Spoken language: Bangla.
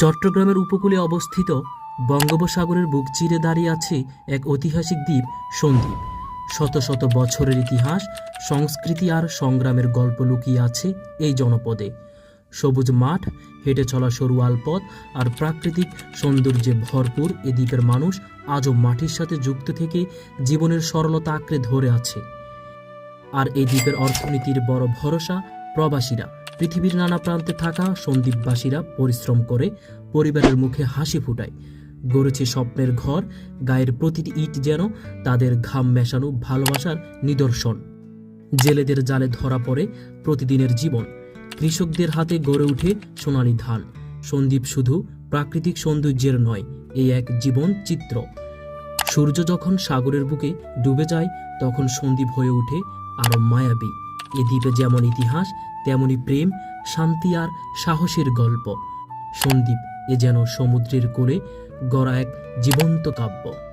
চট্টগ্রামের উপকূলে অবস্থিত বঙ্গোপসাগরের বুক চিরে দাঁড়িয়ে আছে এক ঐতিহাসিক দ্বীপ, সন্দ্বীপ। শত শত বছরের ইতিহাস, সংস্কৃতি আর সংগ্রামের গল্প লুকিয়ে আছে এই জনপদে। সবুজ মাঠ, হেঁটে চলা সরু আলপথ আর প্রাকৃতিক সৌন্দর্যে ভরপুর এ দ্বীপের মানুষ আজও মাটির সাথে যুক্ত থেকে জীবনের সরলতা আঁকড়ে ধরে আছে। আর এই দ্বীপের অর্থনীতির বড় ভরসা প্রবাসীরা। পৃথিবীর নানা প্রান্তে থাকা সন্দ্বীপবাসীরা পরিশ্রম করে পরিবারের মুখে হাসি ফুটায়। গড়েছে স্বপ্নের ঘর, গায়ের প্রতিটি ইট যেন তাদের ঘাম মেশানো ভালোবাসার নিদর্শন। জেলেদের জালে ধরা পড়ে প্রতিদিনের জীবন। কৃষকদের হাতে গড়ে ওঠে সোনালী ধান। সন্দ্বীপ শুধু প্রাকৃতিক সৌন্দর্যের নয় এই এক জীবন চিত্র। সূর্য যখন সাগরের বুকে ডুবে যায়, তখন সন্দ্বীপ হয়ে ওঠে আরও মায়াবী। এ দ্বীপে যেমন ইতিহাস, তেমনি প্রেম, শান্তি আর সাহসের গল্প। সন্দীপ এ যেন সমুদ্রের কোলে গড়া এক জীবন্ত কাব্য।